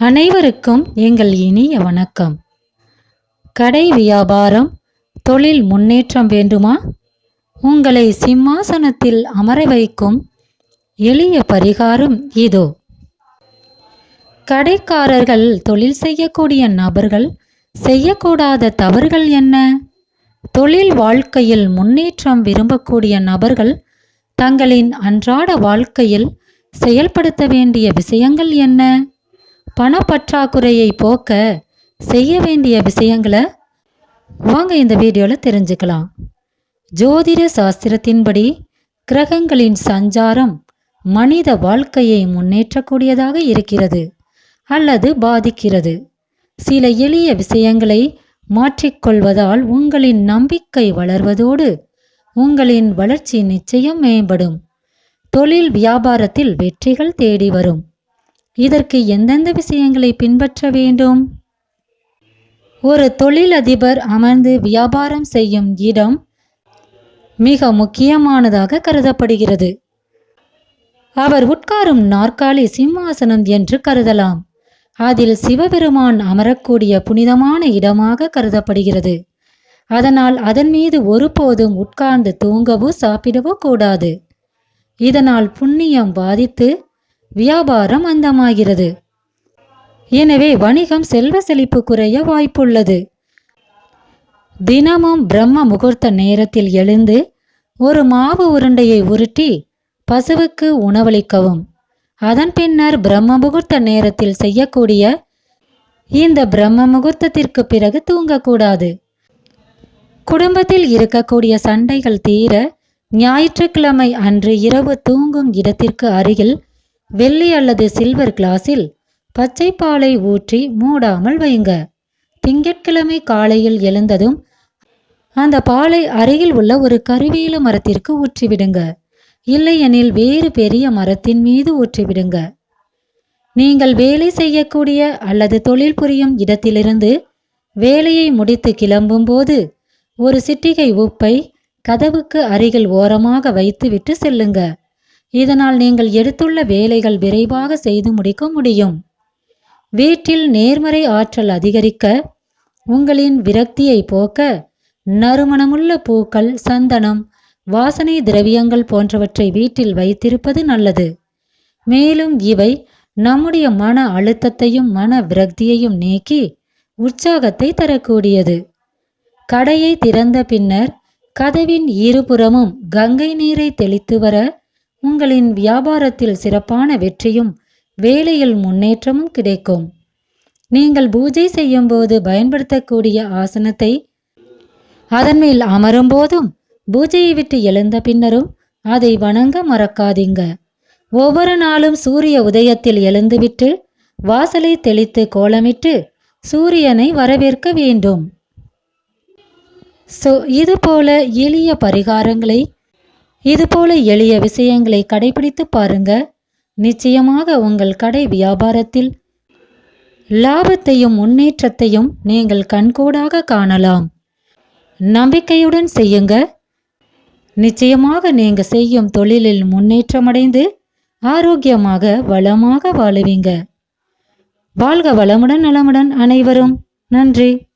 அனைவருக்கும் எங்கள் இனிய வணக்கம். கடை வியாபாரம் தொழில் முன்னேற்றம் வேண்டுமா? உங்களை சிம்மாசனத்தில் அமர வைக்கும் எளிய பரிகாரம் இதோ. கடைக்காரர்கள் தொழில் செய்யக்கூடிய நபர்கள் செய்யக்கூடாத தவறுகள் என்ன? தொழில் வாழ்க்கையில் முன்னேற்றம் விரும்பக்கூடிய நபர்கள் தங்களின் அன்றாட வாழ்க்கையில் செயல்படுத்த வேண்டிய விஷயங்கள் என்ன? பணப்பற்றாக்குறையை போக்க செய்ய வேண்டிய விஷயங்களை வாங்க இந்த வீடியோவில் தெரிஞ்சுக்கலாம். ஜோதிட சாஸ்திரத்தின்படி கிரகங்களின் சஞ்சாரம் மனித வாழ்க்கையை முன்னேற்றக்கூடியதாக இருக்கிறது அல்லது பாதிக்கிறது. சில எளிய விஷயங்களை மாற்றிக்கொள்வதால் உங்களின் நம்பிக்கை வளர்வதோடு உங்களின் வளர்ச்சி நிச்சயம் மேம்படும். தொழில் வியாபாரத்தில் வெற்றிகள் தேடி வரும். இதற்கு எந்தெந்த விஷயங்களை பின்பற்ற வேண்டும்? ஒரு தொழிலதிபர் அமர்ந்து வியாபாரம் செய்யும் இடம் மிக முக்கியமானதாக கருதப்படுகிறது. அவர் உட்காரும் நாற்காலி சிம்மாசனம் என்று கருதலாம். அதில் சிவபெருமான் அமரக்கூடிய புனிதமான இடமாக கருதப்படுகிறது. அதனால் அதன் மீது ஒருபோதும் உட்கார்ந்து தூங்கவோ சாப்பிடவோ கூடாது. இதனால் புண்ணியம் பாதித்து வியாபாரம் அந்தமாகிறது. எனவே வணிகம் செல்வ செழிப்பு குறைய வாய்ப்புள்ளது. தினமும் பிரம்ம முகூர்த்த நேரத்தில் எழுந்து ஒரு மாவு உருண்டையை உருட்டி பசுவுக்கு உணவளிக்கவும். அதன் பின்னர் பிரம்ம முகூர்த்த நேரத்தில் செய்யக்கூடிய இந்த பிரம்ம முகூர்த்தத்திற்கு பிறகு தூங்கக்கூடாது. குடும்பத்தில் இருக்கக்கூடிய சண்டைகள் தீர ஞாயிற்றுக்கிழமை அன்று இரவு தூங்கும் இடத்திற்கு அருகில் வெள்ளி அல்லது சில்வர் கிளாஸில் பச்சை பாலை ஊற்றி மூடாமல் வைங்க திங்கட்கிழமை காலையில் எழுந்ததும் அந்த பாலை அருகில் உள்ள ஒரு கருவேல மரத்திற்கு ஊற்றிவிடுங்க. இல்லையெனில் வேறு பெரிய மரத்தின் மீது ஊற்றிவிடுங்க. நீங்கள் வேலை செய்யக்கூடிய அல்லது தொழில் புரியும் இடத்திலிருந்து வேலையை முடித்து கிளம்பும் போது ஒரு சிட்டிகை உப்பை கதவுக்கு அருகில் ஓரமாக வைத்துவிட்டு செல்லுங்க. இதனால் நீங்கள் எடுத்துள்ள வேலைகள் விரைவாக செய்து முடிக்க முடியும். வீட்டில் நேர்மறை ஆற்றல் அதிகரிக்க உங்களின் விரக்தியை போக்க நறுமணமுள்ள பூக்கள் சந்தனம் வாசனை திரவியங்கள் போன்றவற்றை வீட்டில் வைத்திருப்பது நல்லது. மேலும் இவை நம்முடைய மன அழுத்தத்தையும் மன விரக்தியையும் நீக்கி உற்சாகத்தை தரக்கூடியது. கடையை திறந்த பின்னர் கதவின் இருபுறமும் கங்கை நீரை தெளித்து வர உங்களின் வியாபாரத்தில் சிறப்பான வெற்றியும் வேலையில் முன்னேற்றமும் கிடைக்கும். நீங்கள் பூஜை செய்யும் போது பயன்படுத்தக்கூடிய ஆசனத்தை அதன் மேல் அமரும் போதும் பூஜையை விட்டு எழுந்த பின்னரும் அதை வணங்க மறக்காதீங்க. ஒவ்வொரு நாளும் சூரிய உதயத்தில் எழுந்துவிட்டு வாசலை தெளித்து கோலமிட்டு சூரியனை வரவேற்க வேண்டும். ஸோ இது போல எளிய பரிகாரங்களை இதுபோல எளிய விஷயங்களை கடைபிடித்து பாருங்க. நிச்சயமாக உங்கள் கடை வியாபாரத்தில் லாபத்தையும் முன்னேற்றத்தையும் நீங்கள் கண்கூடாக காணலாம். நம்பிக்கையுடன் செய்யுங்க. நிச்சயமாக நீங்க செய்யும் தொழிலில் முன்னேற்றமடைந்து ஆரோக்கியமாக வளமாக வாழுவீங்க. வாழ்க வளமுடன் நலமுடன் அனைவரும். நன்றி.